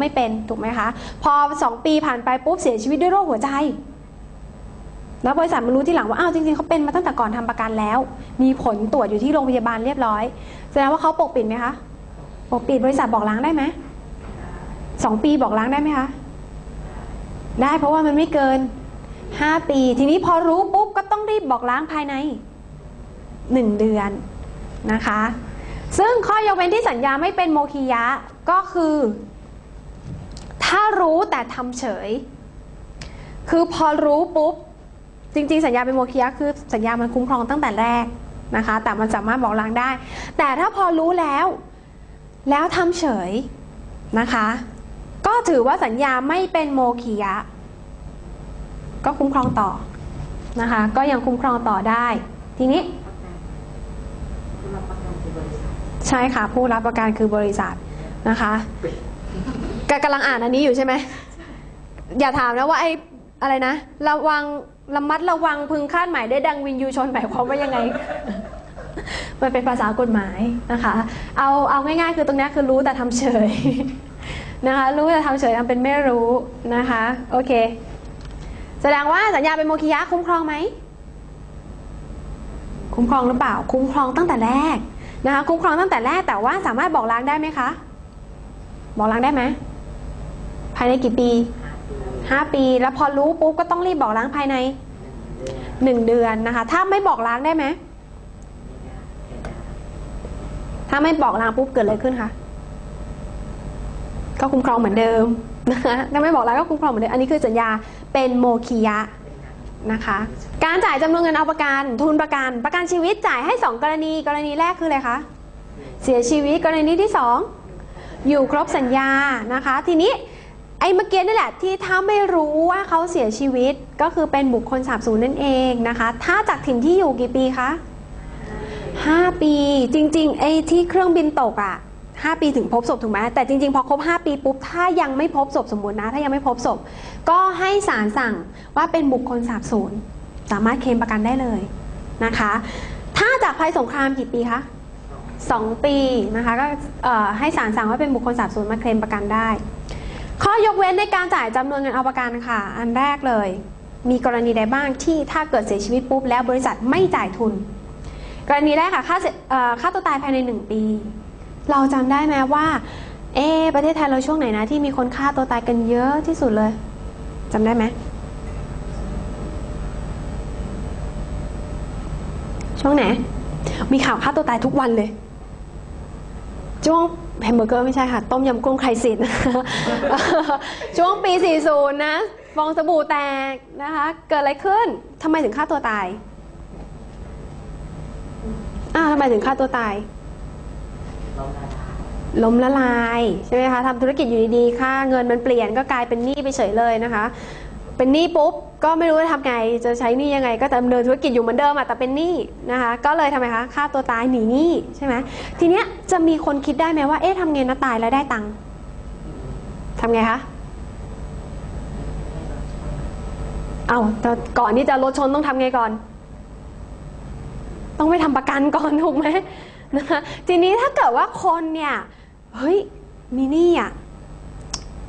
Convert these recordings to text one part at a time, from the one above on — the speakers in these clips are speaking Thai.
ไม่เป็นถูกไหมคะ พอ 2 ปีผ่านไปปุ๊บเสียชีวิตด้วยโรคหัวใจ แล้วบริษัทมารู้ที่หลังว่าอ้าวจริงๆเขาเป็นมาตั้งแต่ก่อนทำประกันแล้ว มีผลตรวจอยู่ที่โรงพยาบาลเรียบร้อยแสดงว่าเขาปกปิดไหมคะปกปิดบริษัทบอกล้างได้ไหมสองปีบอกล้างได้ไหมคะได้เพราะว่ามันไม่เกิน 5 ปี ทีนี้พอรู้ปุ๊บก็ต้องรีบบอกล้างภายใน 1 เดือนนะคะ ซึ่งข้อยกเว้นที่สัญญาไม่เป็นโมคิยะก็คือ ถ้ารู้แต่ทำเฉย คือพอรู้ปุ๊บ จริง ๆ สัญญาเป็นโมคิยะคือสัญญามันคุ้มครองตั้งแต่แรกนะคะ แต่มันสามารถบอกล้างได้ แต่ถ้าพอรู้แล้ว แล้วทำเฉยนะคะ ก็ถือว่าสัญญาไม่เป็นโมคิยะก็คุ้มครองต่อนะคะ ก็ยังคุ้มครองต่อได้ ทีนี้ใช่ค่ะ ผู้รับประกันคือบริษัทนะคะ กกำลังอ่านอันนี้อยู่ใช่ไหม อย่าถามนะว่าไอ้อะไรนะ ระวังระมัดระวังพึงคาดหมายได้ดังวินยูชนหมายความว่ายังไง มันเป็นภาษากฎหมายนะคะ เอาเอาง่ายๆ คือตรงนี้คือรู้แต่ทำเฉยนะคะ รู้แต่ทำเฉยทำเป็นไม่รู้นะคะ โอเค แสดงว่าสัญญาเป็นโมคิยะคุ้มครองไหม คุ้มครองหรือเปล่า คุ้มครองตั้งแต่แรกนะคะ คุ้มครองตั้งแต่แรกแต่ว่าสามารถบอกล้างได้ไหมคะ บอกล้างได้ไหม ภายในกี่ปีห้าปี5ปี แล้วพอรู้ปุ๊บก็ต้องรีบบอกล้างภายใน1เดือนนะคะ ถ้าไม่บอกล้างได้ไหมถ้าไม่บอกล้างปุ๊บเกิดอะไรขึ้นคะก็คุ้มครองเหมือนเดิมนะคะถ้าไม่บอกล้างก็คุ้มครองเหมือนเดิมอันนี้คือสัญญาเป็นโมคิยะนะคะ การจ่ายจำนวนเงินเอาประกันทุนประกัน ประกันชีวิตจ่ายให้ 2 กรณีกรณีแรกคืออะไรคะเสียชีวิตกรณีที่ 2 อยู่ครบสัญญานะคะ ทีนี้ ไอ้เมื่อกี้นี่แหละที่ถ้าไม่รู้ว่าเขาเสียชีวิตก็คือเป็นบุคคลสาบสูญนั่นเองนะคะ ถ้าจากถิ่นที่อยู่กี่ปีคะ5 ปีจริงๆไอ้ที่เครื่องบินตกอะ5 ปีถึงพบศพถูกไหมแต่จริงๆ พอครบ 5 ปีปุ๊บ ถ้ายังไม่พบศพสมมตินะ ถ้ายังไม่พบศพ ก็ให้ศาลสั่งว่าเป็นบุคคลสาบสูญสามารถเคลมประกันได้เลยนะคะ ถ้าจากภัยสงครามกี่ปีคะ2ปีนะคะก็ให้ศาลสั่งว่าเป็นบุคคลสาบสูญมาเคลมประกันได้ ข้อยกเว้นในการจ่ายจำนวนเงินเอาประกันค่ะ อันแรกเลย มีกรณีใดบ้างที่ถ้าเกิดเสียชีวิตปุ๊บแล้วบริษัทไม่จ่ายทุน กรณีแรกค่ะค่าเสียค่าตัวตายภายใน 1 ปี เราจำได้ไหมว่า เอประเทศไทยเราช่วงไหนนะที่มีคนฆ่าตัวตายกันเยอะที่สุดเลยจำได้ไหมช่วงไหนมีข่าวฆ่าตัวตายทุกวันเลยช่วง แฮมเบอร์เกอร์ไม่ใช่ค่ะ ต้มยำกุ้งไข่สิทธิ์ช่วงปี 40 นะ ฟองสบู่แตกนะคะ เกิดอะไรขึ้นทำไมถึงฆ่าตัวตายอ้าวทำไมถึงฆ่าตัวตาย ล้มละลาย ใช่ไหมคะทำธุรกิจอยู่ดีๆ ค่าเงินมันเปลี่ยนก็กลายเป็นหนี้ไปเฉยเลยนะคะ เป็นหนี้ปุ๊บก็ไม่รู้จะทำไงจะใช้หนี้ยังไง ก็ดำเนินธุรกิจอยู่เหมือนเดิมอะแต่เป็นหนี้นะคะก็เลยทำไมคะฆ่าตัวตายหนีหนี้ใช่ไหมทีเนี้ยจะมีคนคิดได้ไหมว่าเอ๊ะทำไงนะตายแล้วได้ตังค์ทำไงคะเอาแต่ก่อนที่จะรถชนต้องทำไงก่อน ต้องไปทำประกันก่อนถูกไหมนะคะทีนี้ถ้าเกิดว่าคนเนี่ยเฮ้ยมีหนี้อะ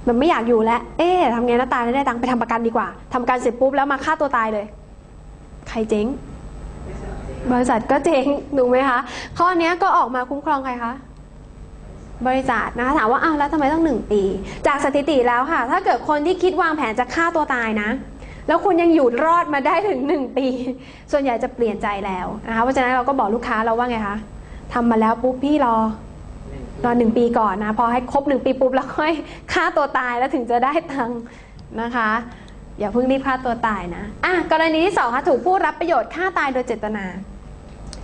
มันไม่อยากอยู่แล้ว เอ๊ะทำไงนะตายแล้วได้ตังค์ไปทำประกันดีกว่าทำประกันเสร็จปุ๊บแล้วมาฆ่าตัวตายเลย ใครเจ๊ง บริษัทก็เจ๊งถูกไหมคะ ข้อเนี้ยก็ออกมาคุ้มครองใครคะ บริษัทนะคะถามว่าอ้าวแล้วทำไมต้องหนึ่งปี จากสถิติแล้วค่ะ ถ้าเกิดคนที่คิดวางแผนจะฆ่าตัวตายนะ แล้วคุณยังอยู่รอดมาได้ถึงหนึ่งปี ส่วนใหญ่จะเปลี่ยนใจแล้วนะคะเพราะฉะนั้นเราก็บอกลูกค้าเราว่าไงคะทำมาแล้วปุ๊บพี่รอ รอหนึ่งปีก่อนนะพอให้ครบหนึ่งปีปุ๊บแล้วค่อยฆ่าตัวตายแล้วถึงจะได้ตังค์นะคะอย่าเพิ่งรีบฆ่าตัวตายนะอะกรณีที่สองค่ะถูกผู้รับประโยชน์ฆ่าตายโดยเจตนา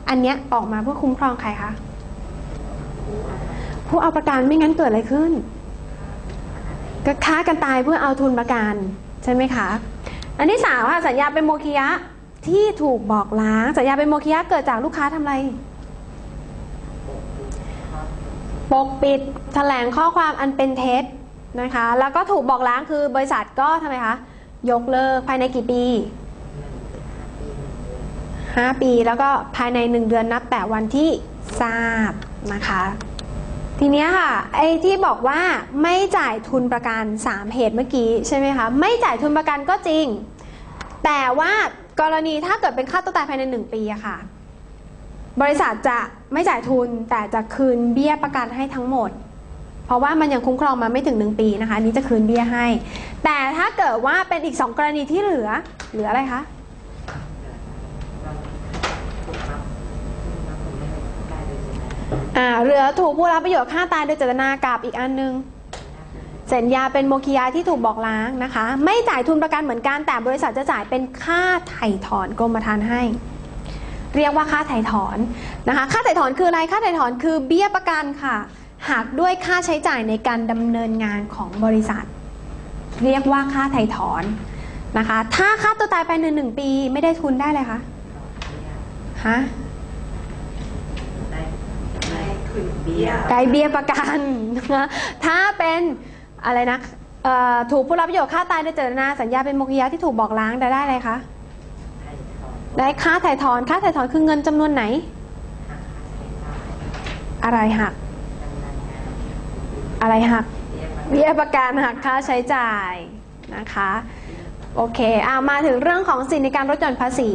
อันเนี้ยออกมาเพื่อคุ้มครองใครคะผู้เอาประกันไม่งั้นเกิดอะไรขึ้นก็ฆ่ากันตายเพื่อเอาทุนประกันใช่ไหมคะอันที่สามค่ะสัญญาเป็นโมคิยะที่ถูกบอกล้างสัญญาเป็นโมคิยะเกิดจากลูกค้าทำอะไร ปกปิดแถลงข้อความอันเป็นเท็จนะคะ แล้วก็ถูกบอกล้างคือบริษัทก็ทำไมคะ ยกเลิกภายในกี่ปี 5 ปีแล้วก็ภายใน 1 เดือนนับแต่วันที่ทราบนะคะ ทีนี้ค่ะ ไอ้ที่บอกว่าไม่จ่ายทุนประกัน 3 เหตุเมื่อกี้ใช่ไหมคะ ไม่จ่ายทุนประกันก็จริง แต่ว่ากรณีถ้าเกิดเป็นค่าตัวตายภายใน 1 ปีอะค่ะ บริษัทจะไม่จ่ายทุนแต่จะคืนเบี้ยประกันให้ทั้งหมด เพราะว่ามันยังคุ้มครองมาไม่ถึง 1 ปีนะคะนี้จะคืนเบี้ยให้ แต่ถ้าเกิดว่าเป็นอีก 2 กรณีที่เหลือเหลืออะไรคะอ่าเหลือถูกผู้รับประโยชน์ฆ่าตายโดยเจตนากับอีกอันนึงสัญญาเป็นโมคิยาที่ถูกบอกล้างนะคะ ไม่จ่ายทุนประกันเหมือนกันแต่บริษัทจะจ่ายเป็นค่าไถ่ถอนกรมธรรม์ให้ เรียกว่าค่าไถ่ถอนนะคะ ค่าไถ่ถอนคืออะไร ค่าไถ่ถอนคือเบี้ยประกันค่ะหักด้วยค่าใช้จ่ายในการดำเนินงานของบริษัท เรียกว่าค่าไถ่ถอนนะคะ ถ้าค่าตัวตายภายในหนึ่งปีไม่ได้ทุนได้เลยคะฮะได้ได้คืนเบี้ยได้เบี้ยประกันนะคะถ้าเป็นอะไรนะเอ่อถูกผู้รับประโยชน์ฆ่าตายโดยเจตนาสัญญาเป็นโมคิยะที่ถูกบอกล้างได้ได้อะไรคะ ได้ค่าถ่ายถอนค่าถ่ายถอนคือเงินจำนวนไหน อะไรหัก อะไรหักเบี้ยประกันหักค่าใช้จ่ายนะคะโอเคอ่ามาถึงเรื่องของสิทธิในการลดหย่อนภาษี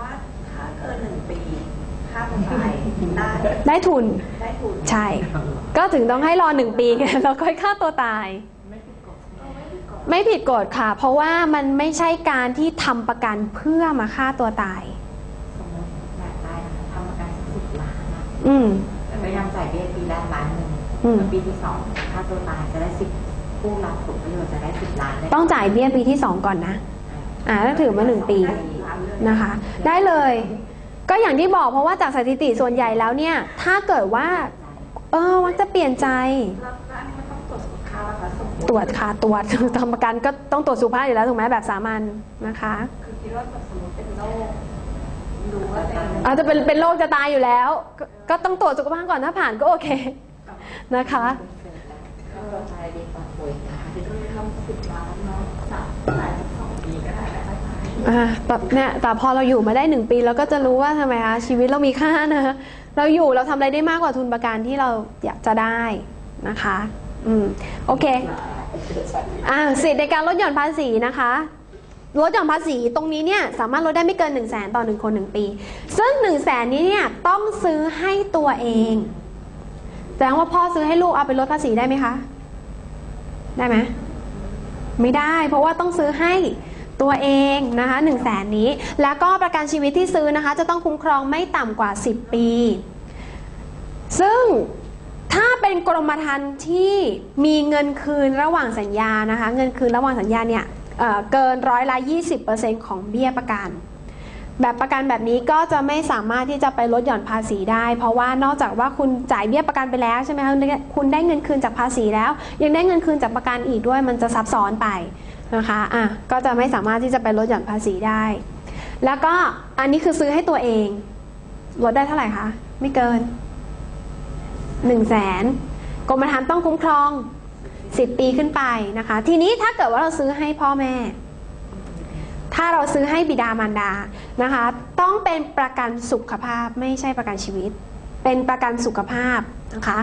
ว่าถ้าเกินหนึ่งปีค่าตัวตายได้ได้ทุนได้ทุน ใช่ ก็ถึงต้องให้รอหนึ่งปีไงแล้วค่อยฆ่าตัวตาย ไม่ผิดกฎค่ะ เพราะว่ามันไม่ใช่การที่ทำประกันเพื่อมาฆ่าตัวตาย สมมติอยากได้นะคะทำประกันสิบล้านนะอืม แต่พยายามจ่ายเบี้ยปีแรกล้านหนึ่งอืมปีที่สองค่าตัวตายจะได้สิบผู้รับผลประโยชน์จะได้สิบล้านได้ต้องจ่ายเบี้ยปีที่สองก่อนนะ อ่าถ้าถือมาหนึ่งปี นะคะได้เลยก็อย่างที่บอกเพราะว่าจากสถิติส่วนใหญ่แล้วเนี่ย ถ้าเกิดว่า เออมักจะเปลี่ยนใจ แล้วอัน ติตรวจค่ะตรวจทำประกันก็ต้องตรวจสุขภาพอยู่แล้วถูกไหมแบบสามัญนะคะคือคิดว่าแบบสมมติเป็นโรครู้ว่าเป็นอาจจะเป็นเป็นโรคจะตายอยู่แล้วกก็ต้องตรวจสุขภาพก่อนถ้าผ่านก็โอเคนะคะค่าตัวตายดีกว่าป่วยนะคะที่ต้องทำสิบล้านเนาะสามจ่ายสักสองปีก็ได้นะคะอ่าแต่เนี่ยแต่พอเราอยู่มาได้หนึ่งปีเราก็จะรู้ว่าทำไมคะชีวิตเรามีค่านะเราอยู่เราทำอะไรได้มากกว่าทุนประกันที่เราอยากจะได้นะคะ อืม โอเค อ่าสิทธิในการลดหย่อนภาษีนะคะลดหย่อนภาษีตรงนี้เนี่ยสามารถลดได้ไม่เกิน 1 0 0 0 0แสนต่อ 1 คน 1 ปี ซึ่ง 1 0 0 0 0แสนนี้เนี่ยต้องซื้อให้ตัวเองแสดงว่าพ่อซื้อให้ลูกเอาไปลดภาษีได้ไหมคะ ได้ไหมไม่ได้เพราะว่าต้องซื้อให้ตัวเองนะคะ1นึ่งแสนนี้ แล้วก็ประกันชีวิตที่ซื้อนะคะ จะต้องคุ้มครองไม่ต่ำกว่า 10 ปี ซึ่ง ถ้าเป็นกรมธรรม์ที่มีเงินคืนระหว่างสัญญานะคะ เงินคืนระหว่างสัญญาเนี่ยเเกินร้อยละ 20%ของเบี้ยประกัน แบบประกันแบบนี้ก็จะไม่สามารถที่จะไปลดหย่อนภาษีได้ เพราะว่านอกจากว่าคุณจ่ายเบี้ยประกันไปแล้วใช่ไหมคะคุณได้เงินคืนจากภาษีแล้ว ยังได้เงินคืนจากประกันอีกด้วยมันจะซับซ้อนไปนะคะอะก็จะไม่สามารถที่จะไปลดหย่อนภาษีได้ แล้วก็อันนี้คือซื้อให้ตัวเองลดได้เท่าไหร่คะไม่เกิน 1นึ่งแสนกรมธรรม์ต้องคุ้มครอง 10 ปีขึ้นไปนะคะ ทีนี้ถ้าเกิดว่าเราซื้อให้พ่อแม่ ถ้าเราซื้อให้บิดามารดานะคะ ต้องเป็นประกันสุขภาพไม่ใช่ประกันชีวิต เป็นประกันสุขภาพนะคะ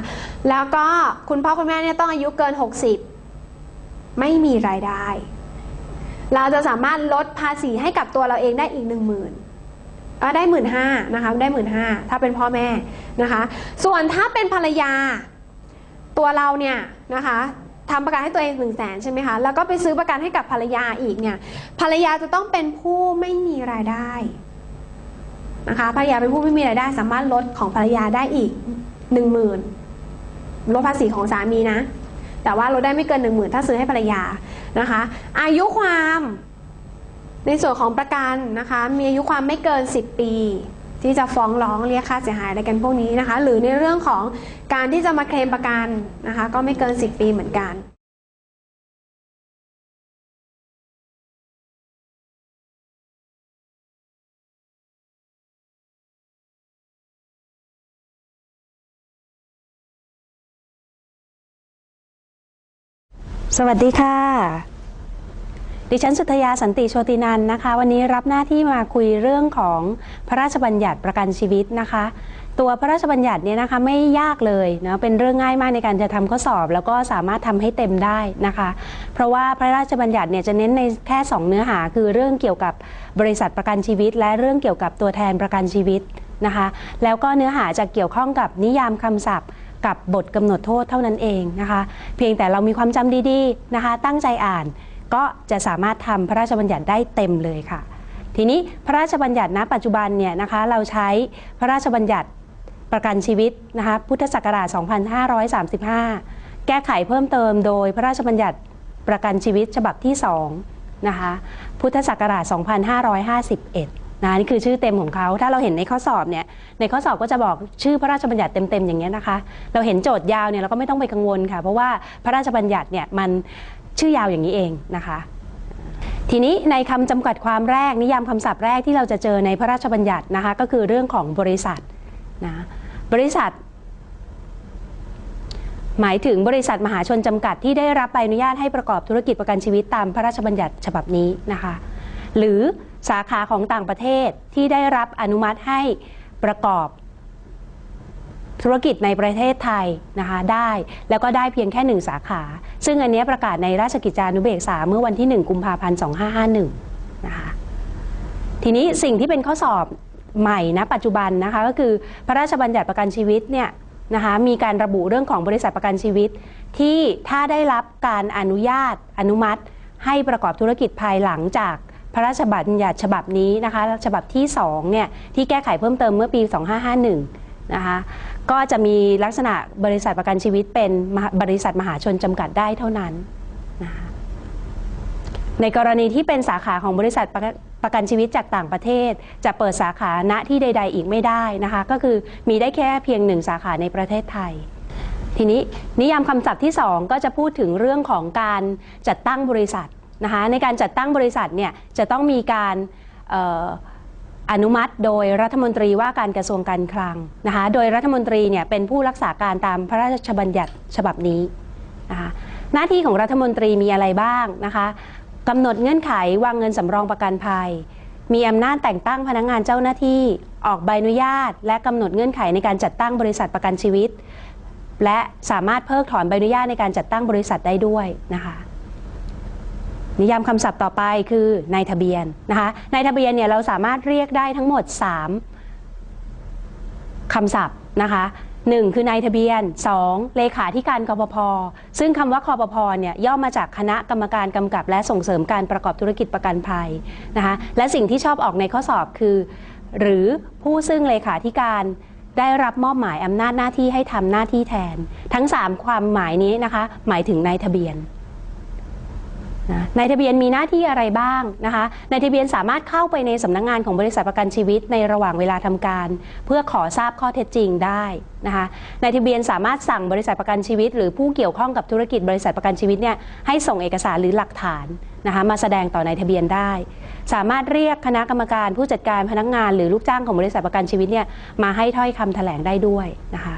แล้วก็คุณพ่อคุณแม่เนี่ยต้องอายุเกิน 60 ไม่มีรายได้ เราจะสามารถลดภาษีให้กับตัวเราเองได้อีก1 0,000เอ่อ ได้หมื่นห้านะคะได้หมื่นห้าถ้าเป็นพ่อแม่นะคะ ส่วนถ้าเป็นภรรยา ตัวเราเนี่ยนะคะทำประกันให้ตัวเองหนึ่งแสนใช่ไหมคะ แล้วก็ไปซื้อประกันให้กับภรรยาอีกเนี่ย ภรรยาจะต้องเป็นผู้ไม่มีรายได้นะคะ ภรรยาเป็นผู้ไม่มีรายได้ สามารถลดของภรรยาได้อีกหนึ่งหมื่นลดภาษีของสามีนะ แต่ว่าลดได้ไม่เกินหนึ่งหมื่นถ้าซื้อให้ภรรยานะคะ อายุความ ในส่วนของประกันนะคะ มีอายุความไม่เกิน 10 ปี ที่จะฟ้องร้องเรียกค่าเสียหายอะไรกันพวกนี้นะคะ หรือในเรื่องของการที่จะมาเคลมประกันนะคะ ก็ไม่เกิน 10 ปีเหมือนกันสวัสดีค่ะ ดิฉันสุทยาสันติโชตินันนะคะ วันนี้รับหน้าที่มาคุยเรื่องของพระราชบัญญัติประกันชีวิตนะคะ ตัวพระราชบัญญัติเนี่ยนะคะไม่ยากเลยนะเป็นเรื่องง่ายมากในการจะทำข้อสอบ แล้วก็สามารถทำให้เต็มได้นะคะ เพราะว่าพระราชบัญญัติเนี่ยจะเน้นในแค่ 2 เนื้อหา คือเรื่องเกี่ยวกับบริษัทประกันชีวิต และเรื่องเกี่ยวกับตัวแทนประกันชีวิตนะคะ แล้วก็เนื้อหาจะเกี่ยวข้องกับนิยามคำศัพท์กับบทกำหนดโทษเท่านั้นเองนะคะ เพียงแต่เรามีความจำดีๆนะคะ ตั้งใจอ่าน ก็จะสามารถทำพระราชบัญญัติได้เต็มเลยค่ะ ทีนี้พระราชบัญญัติณปัจจุบันเนี่ยนะคะเราใช้พระราชบัญญัติประกันชีวิตนะคะพุทธศักราช 2535 แก้ไขเพิ่มเติมโดยพระราชบัญญัติประกันชีวิตฉบับที่2นะคะพุทธศักราช 2551นะนี่คือชื่อเต็มของเขา ถ้าเราเห็นในข้อสอบเนี่ย ในข้อสอบก็จะบอกชื่อพระราชบัญญัติเต็มๆอย่างเงี้ยนะคะ เราเห็นโจทย์ยาวเนี่ยเราก็ไม่ต้องไปกังวลค่ะ เพราะว่าพระราชบัญญัติเนี่ยมัน ชื่อยาวอย่างนี้เองนะคะ ทีนี้ในคำจำกัดความแรกนิยามคำศัพท์แรกที่เราจะเจอในพระราชบัญญัตินะคะก็คือเรื่องของบริษัทนะบริษัท หมายถึงบริษัทมหาชนจำกัดที่ได้รับใบอนุญาตให้ประกอบธุรกิจประกันชีวิตตามพระราชบัญญัติฉบับนี้นะคะ หรือสาขาของต่างประเทศที่ได้รับอนุมัติให้ประกอบ ธุรกิจในประเทศไทยนะคะได้ แล้วก็ได้เพียงแค่หนึ่งสาขา ซึ่งอันนี้ประกาศในราชกิจจานุเบกษาเมื่อวันที่ 1 กุมภาพันธ์ 2551 นะคะ ทีนี้สิ่งที่เป็นข้อสอบใหม่นะปัจจุบันนะคะก็คือพระราชบัญญัติประกันชีวิตเนี่ยนะคะมีการระบุเรื่องของบริษัทประกันชีวิต ที่ถ้าได้รับการอนุญาตอนุมัติ ให้ประกอบธุรกิจภายหลังจากพระราชบัญญัติฉบับนี้นะคะฉบับที่2เนี่ยที่แก้ไขเพิ่มเติมเมื่อปี 2551 นะคะ ก็จะมีลักษณะบริษัทประกันชีวิตเป็นบริษัทมหาชนจำกัดได้เท่านั้นนะคะในกรณีที่เป็นสาขาของบริษัทประกันประกันชีวิตจากต่างประเทศ จะเปิดสาขาณที่ใด ๆ อีกไม่ได้นะคะก็คือมีได้แค่เพียงหนึ่งสาขาในประเทศไทย ทีนี้นิยามคำศัพท์ที่ 2 ก็จะพูดถึงเรื่องของการจัดตั้งบริษัทนะคะในการจัดตั้งบริษัทเนี่ยจะต้องมีการ อนุมัติโดยรัฐมนตรีว่าการกระทรวงการคลังนะคะโดยรัฐมนตรีเนี่ยเป็นผู้รักษาการตามพระราชบัญญัติฉบับนี้นะคะหน้าที่ของรัฐมนตรีมีอะไรบ้างนะคะกำหนดเงื่อนไขวางเงินสำรองประกันภัย มีอำนาจแต่งตั้งพนักงานเจ้าหน้าที่ออกใบอนุญาต และกำหนดเงื่อนไขในการจัดตั้งบริษัทประกันชีวิต และสามารถเพิกถอนใบอนุญาตในการจัดตั้งบริษัทได้ด้วยนะคะ นิยามคำศัพท์ต่อไปคือนายทะเบียนนะคะนายทะเบียนเนี่ยเราสามารถเรียกได้ทั้งหมด 3คำศัพท์นะคะหนึ่งคือนายทะเบียน 2. เลขาธิการกปพซึ่งคำว่าคปพเนี่ยย่อมาจากคณะกรรมการกำกับ และส่งเสริมการประกอบธุรกิจประกันภัยนะคะและสิ่งที่ชอบออกในข้อสอบคือ หรือผู้ซึ่งเลขาธิการได้รับมอบหมายอำนาจหน้าที่ให้ทำหน้าที่แทน ทั้ง 3 ความหมายนี้นะคะหมายถึงนายทะเบียน นะนายทะเบียนมีหน้าที่อะไรบ้างนะคะนายทะเบียนสามารถเข้าไปในสำนักงงานของบริษัทประกันชีวิตในระหว่างเวลาทำการ เพื่อขอทราบข้อเท็จจริงได้นะคะนายทะเบียนสามารถสั่งบริษัทประกันชีวิต หรือผู้เกี่ยวข้องกับธุรกิจบริษัทประกันชีวิตเนี่ยให้ส่งเอกสารหรือหลักฐานนะคะมาแสดงต่อนายทะเบียนได้ สามารถเรียกคณะกรรมการผู้จัดการพนักงาน หรือลูกจ้างของบริษัทประกันชีวิตเนี่ยมาให้ถ้อยคำแถลงได้ด้วยนะคะ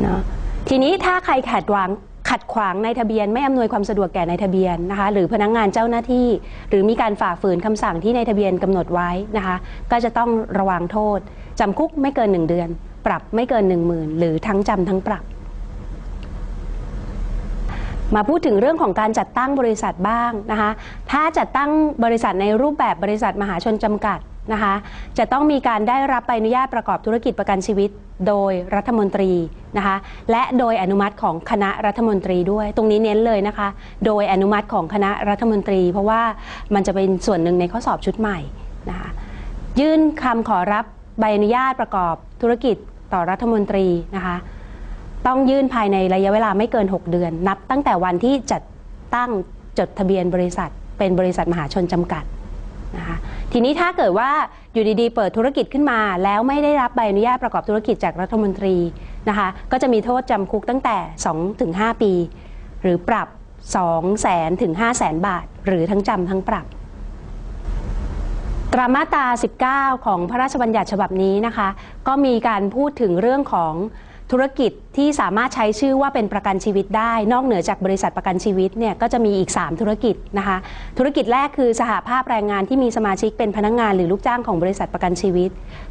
เนาะทีนี้ถ้าใครขัดขวาง ขัดขวางในทะเบียน ไม่อำนวยความสะดวกแก่ในทะเบียนนะคะหรือพนักงงานเจ้าหน้าที่ หรือมีการฝ่าฝืนคำสั่งที่ในทะเบียนกำหนดไว้นะคะก็จะต้องระวังโทษจำคุกไม่เกิน 1 เดือน ปรับไม่เกิน 1 0,000 หรือทั้งจำทั้งปรับมาพูดถึงเรื่องของการจัดตั้งบริษัทบ้างนะคะ ถ้าจัดตั้งบริษัทในรูปแบบบริษัทมหาชนจำกัด นะคะจะต้องมีการได้รับใบอนุญาตประกอบธุรกิจประกันชีวิตโดยรัฐมนตรีนะคะและโดยอนุมัติของคณะรัฐมนตรีด้วย ตรงนี้เน้นเลยนะคะ โดยอนุมัติของคณะรัฐมนตรี เพราะว่ามันจะเป็นส่วนหนึ่งในข้อสอบชุดใหม่นะคะยื่นคำขอรับใบอนุญาตประกอบธุรกิจต่อรัฐมนตรีนะคะต้องยื่นภายในระยะเวลาไม่เกิน 6 เดือน นับตั้งแต่วันที่จัดตั้งจดทะเบียนบริษัท เป็นบริษัทมหาชนจำกัด ทีนี้ถ้าเกิดว่าอยู่ดีๆ เปิดธุรกิจขึ้นมา แล้วไม่ได้รับใบอนุญาตประกอบธุรกิจจากรัฐมนตรีนะคะก็จะมีโทษจำคุกตั้งแต่ 2-5 ปี หรือปรับ 2 0 0แสนถึง5 0 0แสนบาท หรือทั้งจำทั้งปรับ ตรามาตรา19 ของพระราชบัญญัติฉบับนี้นะคะ ก็มีการพูดถึงเรื่องของ ธุรกิจที่สามารถใช้ชื่อว่าเป็นประกันชีวิตได้ นอกเหนือจากบริษัทประกันชีวิตเนี่ยก็จะมีอีก 3 ธุรกิจนะคะ ธุรกิจแรกคือสหภาพแรงงานที่มีสมาชิกเป็นพนักงานหรือลูกจ้างของบริษัทประกันชีวิต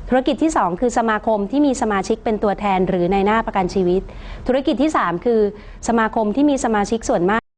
ธุรกิจที่ 2 คือสมาคมที่มีสมาชิกเป็นตัวแทนหรือในหน้าประกันชีวิต ธุรกิจที่ 3 คือสมาคมที่มีสมาชิกส่วนมาก